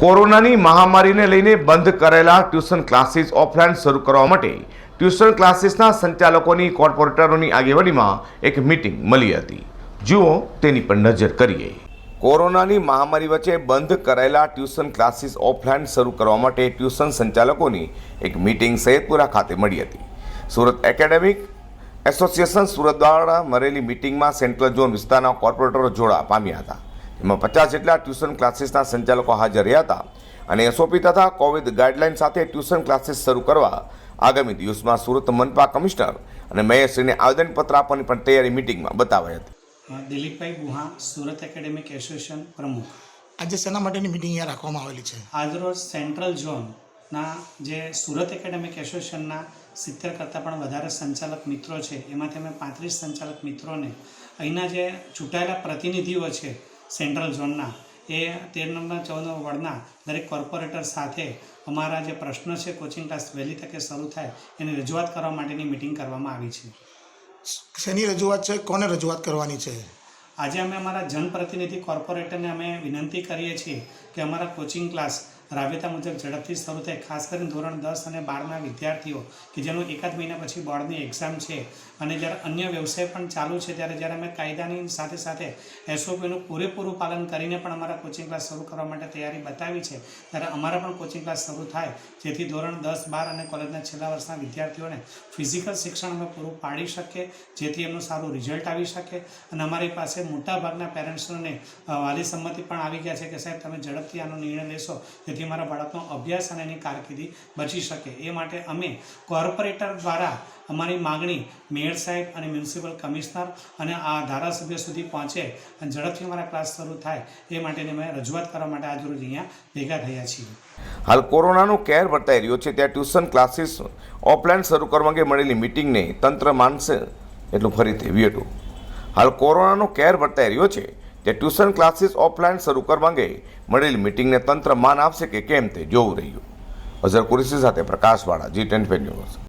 કોરોનાની મહામારીને લઈને બંધ કરેલા ટ્યુશન ક્લાસીસ ઓફલાઈન શરૂ કરવા માટે ટ્યુશન ક્લાસીસના સંચાલકોની, કોર્પોરેટરોની આગેવાનીમાં એક મિટિંગ મળી હતી. જુઓ તેની પર નજર કરીએ. કોરોનાની મહામારી વચ્ચે બંધ કરાયેલા ટ્યુશન ક્લાસીસ ઓફલાઈન શરૂ કરવા માટે ટ્યુશન સંચાલકોની એક મિટિંગ સૈયદપુરા ખાતે મળી હતી. સુરત એકેડેમિક એસોસિએશન સુરત દ્વારા મળેલી મિટિંગમાં સેન્ટ્રલ ઝોન વિસ્તારના કોર્પોરેટરો જોડા પામ્યા હતા. જેમાં પચાસ જેટલા ટ્યુશન ક્લાસીસના સંચાલકો હાજર રહ્યા હતા અને એસઓપી તથા કોવિડ ગાઈડલાઇન સાથે ટ્યુશન ક્લાસીસ શરૂ કરવા આગામી દિવસમાં સુરત મનપા કમિશનર અને મેયરશ્રીને આવેદનપત્ર આપવાની પણ તૈયારી મિટિંગમાં બતાવાઈ હતી. દિલીપભાઈ ગુહા સુરત એકેડેમિક એસોસિએશન પ્રમુખ. આજે શેના માટેની મિટિંગ અહીંયા રાખવામાં આવેલી છે? આજરોજ સેન્ટ્રલ ઝોનના જે સુરત એકેડેમિક એસોસિએશનના સિત્તેર કરતાં પણ વધારે સંચાલક મિત્રો છે એમાંથી અમે પાંત્રીસ સંચાલક મિત્રોને અહીંના જે ચૂંટાયેલા પ્રતિનિધિઓ છે સેન્ટ્રલ ઝોનના. એ તેર નંબર ચૌદ વોર્ડના દરેક કોર્પોરેટર સાથે અમારા જે પ્રશ્નો છે કોચિંગ ક્લાસ વહેલી તકે શરૂ થાય એની રજૂઆત કરવા માટેની મિટિંગ કરવામાં આવી છે. શેની રજૂઆત છે? કોને રજૂઆત કરવાની છે? આજે અમે અમારા જનપ્રતિનિધિ કોર્પોરેટરને અમે વિનંતી કરીએ છીએ કે અમારા કોચિંગ ક્લાસ રાબેતા મુજબ ઝડપથી શરૂ થાય, ખાસ કરીને ધોરણ દસ અને બારના વિદ્યાર્થીઓ, કે જેનું એકાદ મહિના પછી બોર્ડની એક્ઝામ છે. અને જ્યારે અન્ય વ્યવસાય પણ ચાલુ છે, ત્યારે જ્યારે અમે કાયદાની સાથે સાથે એસઓપીનું પૂરેપૂરું પાલન કરીને પણ અમારા કોચિંગ ક્લાસ શરૂ કરવા માટે તૈયારી બતાવી છે, ત્યારે અમારા પણ કોચિંગ ક્લાસ શરૂ થાય. જેથી ધોરણ દસ, બાર અને કોલેજના છેલ્લા વર્ષના વિદ્યાર્થીઓને ફિઝિકલ શિક્ષણ અમે પૂરું પાડી શકીએ, જેથી એમનું સારું રિઝલ્ટ આવી શકે. અને અમારી પાસે મોટાભાગના પેરેન્ટ્સોને વાલી સંમતિ પણ આવી ગયા છે કે સાહેબ, તમે ઝડપથી આનો નિર્ણય લેશો. જેથી અમારા બાળકનો અભ્યાસ અને એની કારકિર્દી બચી શકે. એ માટે અમે કોર્પોરેટર દ્વારા અમારી માગણી મેયર સાહેબ અને મ્યુનિસિપલ કમિશનર અને આ ધારાસભ્ય સુધી પહોંચે અને ઝડપથી અમારા ક્લાસ શરૂ થાય એ માટેની અમે રજૂઆત કરવા માટે આજરોજ અહીંયા ભેગા થયા છીએ. હાલ કોરોનાનો કેર વર્તાઈ રહ્યો છે ત્યાં ટ્યુશન ક્લાસીસ ઓફલાઈન શરૂ કરવા અંગે મળેલી મિટિંગને તંત્ર માનશે એટલું ફરીથી વિયેટું હાલ કોરોનાનો કેર વર્તાઈ રહ્યો છે ત્યાં ટ્યુશન ક્લાસીસ ઓફલાઈન શરૂ કરવા અંગે મળેલી મિટિંગને તંત્ર માન આપશે કે કેમ તે જોવું રહ્યું. અઝર કુરેશી સાથે પ્રકાશવાળા જી ટેન ન્યૂઝ.